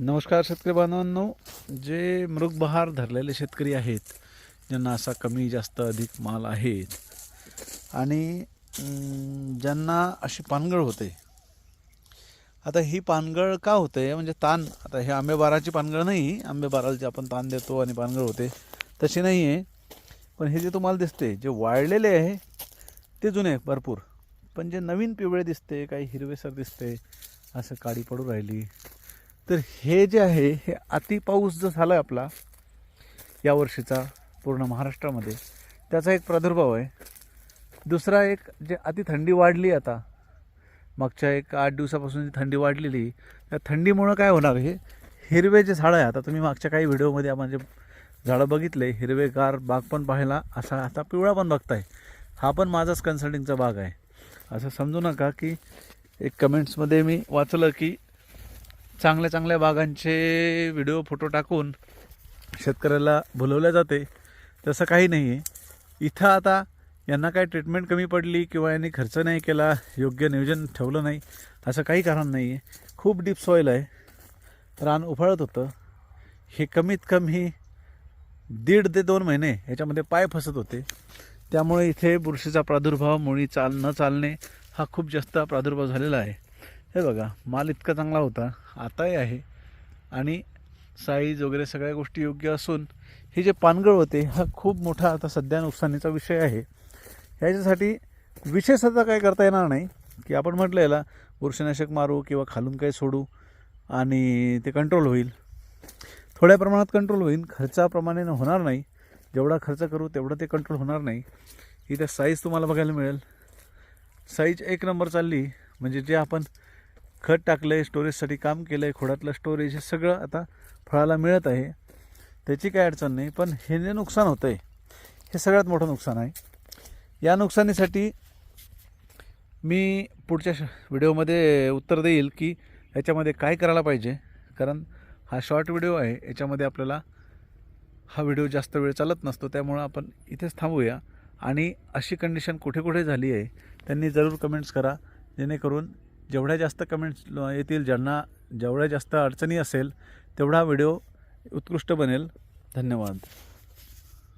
नमस्कार शेतकरी बांधवांनो. जे मृगबहार धरलेले शेतकरी आहेत ज्यांना असा कमी जास्त अधिक माल आहे आणि ज्यांना अशी पानगळ होते. आता ही पानगळ का होते? म्हणजे ताण आता हे आंबेबाराची पानगळ नाही. आंबेबाराला जे आपण ताण देतो आणि पानगळ होते तशी नाही आहे पण हे जे तुम्हाला दिसते जे वाळलेले आहे ते जुने भरपूर. पण जे नवीन पिवळे दिसते काही हिरवेसर दिसते असं काळी पडू राहिली तर हे जे आहे हे अति पाऊस जो झाला आहे आपला या वर्षीचा पूर्ण महाराष्ट्रामध्ये त्याचा एक प्रादुर्भाव आहे. दुसरा एक जे अति थंडी वाढली आता मागच्या एक आठ दिवसापासून जी थंडी वाढलेली त्या थंडीमुळं काय होणार? हे हिरवे जे झाडं आहे आता तुम्ही मागच्या काही व्हिडिओमध्ये आपण जे झाडं बघितले हिरवेगार बाग पण पाहायला असा आता पिवळा पण बघताय. हा पण माझाच कन्सल्टिंगचा भाग आहे. असं समजू नका की एक कमेंट्समध्ये मी वाचलं की चांगल्या चांगल्या बागांचे व्हिडिओ फोटो टाकून शेतकऱ्याला भुलवल्या जाते. तसं काही नाही आहे इथं आता यांना काय ट्रीटमेंट कमी पडली किंवा यांनी खर्च नाही केला योग्य नियोजन ठेवलं नाही असं काही कारण नाही आहे खूप डीप सॉईल आहे. रान उफाळत होतं. हे कमीत कमी दीड ते दोन महिने याच्यामध्ये पाय फसत होते. त्यामुळे इथे बुरशीचा प्रादुर्भाव मुळी चाल न चालणे हा खूप जास्त प्रादुर्भाव झालेला आहे. हे बघा माल इतका चांगला होता आताही आहे. आणि साईज वगैरे सगळ्या गोष्टी योग्य असून हे जे पानगळ होते हा खूप मोठा आता सध्या नुकसानीचा विषय आहे. ह्याच्यासाठी विशेष आता काय करता येणार नाही की आपण म्हटलं याला बुरशीनाशक मारू किंवा खालून काही सोडू आणि ते कंट्रोल होईल. थोड्या प्रमाणात कंट्रोल होईल खर्चाप्रमाणे होणार नाही. जेवढा खर्च करू तेवढं ते कंट्रोल होणार नाही. इथे साईज तुम्हाला बघायला मिळेल. साईज एक नंबर चालली म्हणजे जे आपण खत टाकलं आहे स्टोरेजसाठी काम केलं आहे खोडातलं स्टोरेज हे सगळं आता फळाला मिळत आहे. त्याची काय अडचण नाही पण हे जे नुकसान होतं आहे हे सगळ्यात मोठं नुकसान आहे. या नुकसानीसाठी मी पुढच्या श व्हिडिओमध्ये उत्तर देईल की याच्यामध्ये काय करायला पाहिजे कारण हा शॉर्ट व्हिडिओ आहे याच्यामध्ये आपल्याला हा व्हिडिओ जास्त वेळ चालत नसतो त्यामुळं आपण इथेच थांबूया. आणि अशी कंडिशन कुठे कुठे झाली आहे त्यांनी जरूर कमेंट्स करा जेणेकरून जेवढ्या जास्त कमेंट्स येतील ज्यांना जेवढ्या जास्त अडचणी असेल तेवढा व्हिडिओ उत्कृष्ट बनेल. धन्यवाद.